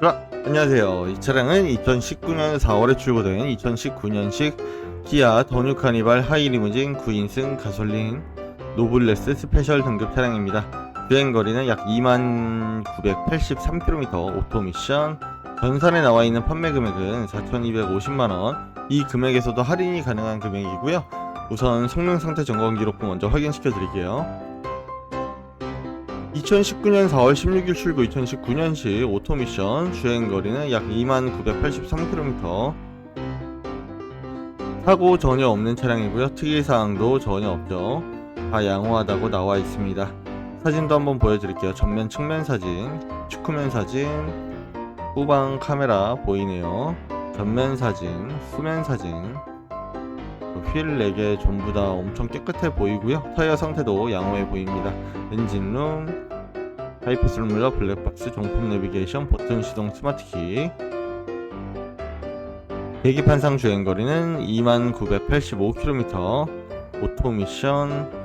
자, 안녕하세요. 이 차량은 2019년 4월에 출고된 2019년식 기아 더뉴 카니발 하이리무진 9인승 가솔린 노블레스 스페셜 등급 차량입니다. 주행거리는 약 2983km 오토미션 전산에 나와 있는 판매 금액은 4,250만원 이 금액에서도 할인이 가능한 금액이고요. 우선 성능 상태 점검 기록부 먼저 확인시켜 드릴게요. 2019년 4월 16일 출고 2019년식 오토미션 주행거리는 약 2983km 사고 전혀 없는 차량이고요. 특이사항도 전혀 없죠. 다 양호하다고 나와 있습니다. 사진도 한번 보여드릴게요. 전면 측면 사진 축후면 사진 후방 카메라 보이네요. 전면 사진 후면 사진 휠 4개 전부 다 엄청 깨끗해 보이고요. 타이어 상태도 양호해 보입니다. 엔진룸, 하이패스 룰러, 블랙박스, 정품 내비게이션, 버튼 시동 스마트키. 계기판상 주행거리는 2985km 오토미션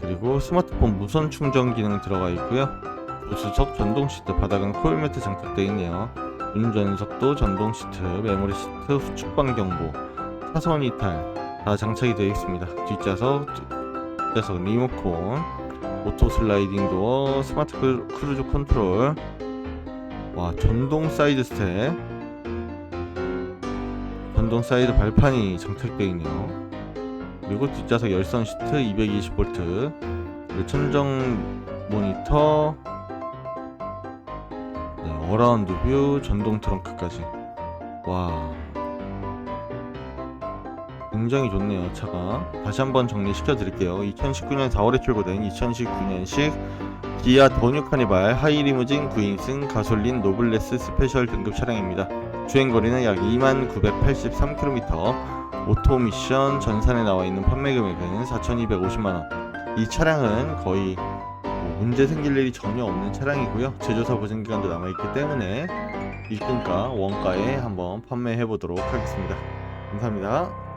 그리고 스마트폰 무선 충전 기능 들어가 있고요. 조수석 전동 시트 바닥은 코일 매트 장착되어 있네요. 운전석도 전동 시트 메모리 시트 후측방 경보 차선 이탈 다 장착이 되어 있습니다 뒷좌석 뒷좌석 리모컨 오토 슬라이딩 도어, 스마트 크- 크루즈 컨트롤, 와 전동 사이드 스텝, 전동 사이드 발판이 장착되어 있네요. 그리고 뒷좌석 열선 시트 220V, 그리고 천정 모니터, 네, 어라운드 뷰, 전동 트렁크까지. 와. 굉장히 좋네요 차가. 다시 한번 정리시켜 드릴게요. 2019년 4월에 출고된 2019년식 기아 더뉴 카니발 하이리무진 9인승 가솔린 노블레스 스페셜 등급 차량입니다. 주행거리는 약 2983km 오토미션 전산에 나와 있는 판매 금액은 4250만원. 이 차량은 거의 뭐 문제 생길 일이 전혀 없는 차량이고요. 제조사 보증 기간도 남아있기 때문에 일등가 원가에 한번 판매해 보도록 하겠습니다. 감사합니다